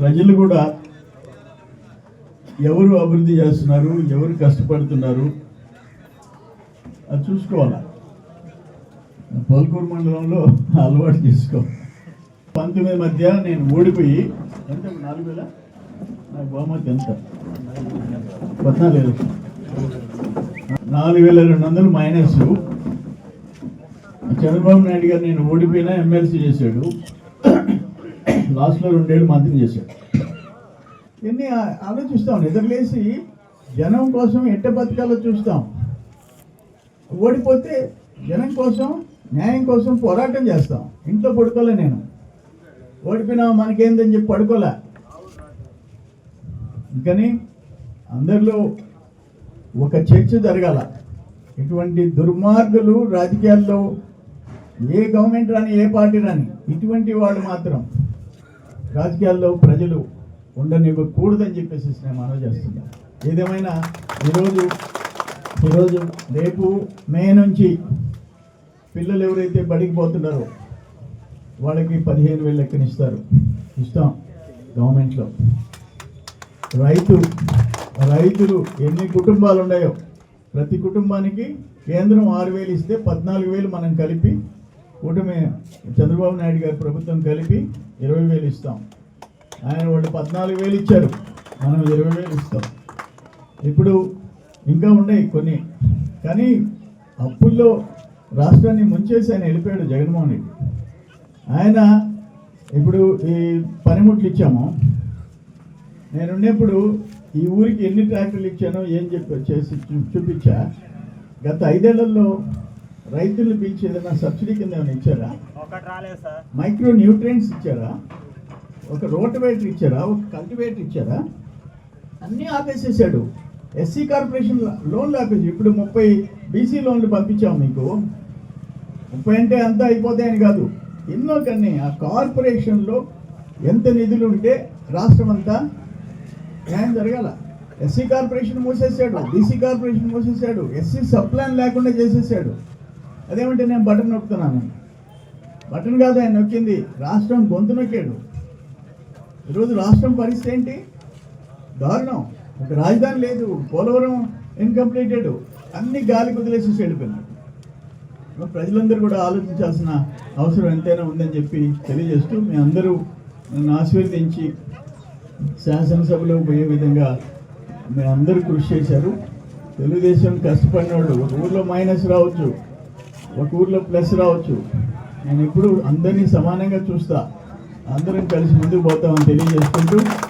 ప్రజలు కూడా ఎవరు అభివృద్ధి చేస్తున్నారు ఎవరు కష్టపడుతున్నారు అది చూసుకోవాలి? పల్కూరు మండలంలో అలవాటు చేసుకో. పంతొమ్మిది మధ్య నేను ఓడిపోయి ఎంత? నాలుగు వేల? నాకు బహుమతి ఎంత? పద్నాలుగు వేలు. నాలుగు వేల రెండు వందలు మైనస్. చంద్రబాబు నాయుడు గారు నేను ఓడిపోయినా ఎమ్మెల్సీ చేశాడు. లాస్ట్లో రెండేళ్ళు మంత్రి చేశాడు. ఇవన్నీ ఆలోచిస్తాం నిద్రలేసి జనం కోసం ఎట్ట బతకాలో చూస్తాం. ఓడిపోతే జనం కోసం న్యాయం కోసం పోరాటం చేస్తాం. ఇంట్లో పడుకోలే నేను. ఓడిపోయినా మనకేందని చెప్పి పడుకోలే. కానీ అందరిలో ఒక చర్చ జరగాల. ఇటువంటి దుర్మార్గులు రాజకీయాల్లో ఏ గవర్నమెంట్ రాని ఏ పార్టీ రాని ఇటువంటి వాళ్ళు మాత్రం రాజకీయాల్లో ప్రజలు ఉండనివ్వకూడదని చెప్పేసి నేను మనవి చేస్తున్నాను ఏదేమైనా ఈరోజు ఈరోజు రేపు మే నుంచి పిల్లలు ఎవరైతే బడికి పోతున్నారో వాళ్ళకి పదిహేను వేలు లెక్కన ఇస్తారు ఇస్తాం గవర్నమెంట్లో. రైతు రైతులు ఎన్ని కుటుంబాలు ఉన్నాయో ప్రతి కుటుంబానికి కేంద్రం ఆరు వేలు ఇస్తే పద్నాలుగు వేలు మనం కలిపి కూటమి చంద్రబాబు నాయుడు గారి ప్రభుత్వం కలిపి ఇరవై వేలు ఇస్తాం. ఆయన వాళ్ళు పద్నాలుగు వేలు ఇచ్చారు. మనం ఇరవై వేలు ఇస్తాం. ఇప్పుడు ఇంకా ఉన్నాయి కొన్ని. కానీ అప్పుల్లో రాష్ట్రాన్ని ముంచేసి ఆయన వెళ్ళిపోయాడు జగన్మోహన్ రెడ్డి. ఆయన ఇప్పుడు ఈ పనిముట్లు ఇచ్చాము. నేను ఉన్నప్పుడు ఈ ఊరికి ఎన్ని ట్రాక్టర్లు ఇచ్చానో ఏం చెప్పి చేసి చూ- చూపించా. గత ఐదేళ్ళలో రైతులు పిలిచి ఏదైనా సబ్సిడీ కింద ఏమైనా ఇచ్చారా? ఒకటి రాలేదు సార్. మైక్రో న్యూట్రియంట్స్ ఇచ్చారా? ఒక రోటివేటర్ ఇచ్చారా? ఒక కల్టివేటర్ ఇచ్చారా? అన్నీ ఆపేసేసాడు. ఎస్సీ కార్పొరేషన్ లోన్లు ఆపేసి ఇప్పుడు ముప్పై బీసీ లోన్లు పంపించాం మీకు. ముప్పై అంటే అంతా అయిపోతాయని కాదు. ఎన్నో కన్నీ ఆ కార్పొరేషన్లో ఎంత నిధులు ఉంటే రాష్ట్రం అంతా న్యాయం జరగాల. ఎస్సీ కార్పొరేషన్ మూసేసాడు బీసీ కార్పొరేషన్ మూసేసాడు ఎస్సీ సప్లాన్ లేకుండా చేసేసాడు. అదేమంటే నేను బటన్ నొక్కుతున్నాను. బటన్ కాదు ఆయన నొక్కింది. రాష్ట్రం గొంతు నొక్కాడు. ఈరోజు రాష్ట్రం పరిస్థితి ఏంటి? దారుణం. ఒక రాజధాని లేదు. పోలవరం ఇన్కంప్లీటెడ్ అన్ని గాలి కుదిలేసి వెళ్ళిపోయినాడు ప్రజలందరూ కూడా ఆలోచించాల్సిన అవసరం ఎంతైనా ఉందని చెప్పి తెలియజేస్తూ మీ అందరూ నన్ను ఆశీర్వదించి శాసనసభలో పోయే విధంగా మీ అందరూ కృషి చేశారు. తెలుగుదేశం కష్టపడిన వాళ్ళు ఊర్లో మైనస్ రావచ్చు. ఒక ఊర్లో ప్లస్ రావచ్చు. నేను ఎప్పుడు అందరినీ సమానంగా చూస్తా. అందరం కలిసి ముందుకు పోతామని తెలియజేసుకుంటూ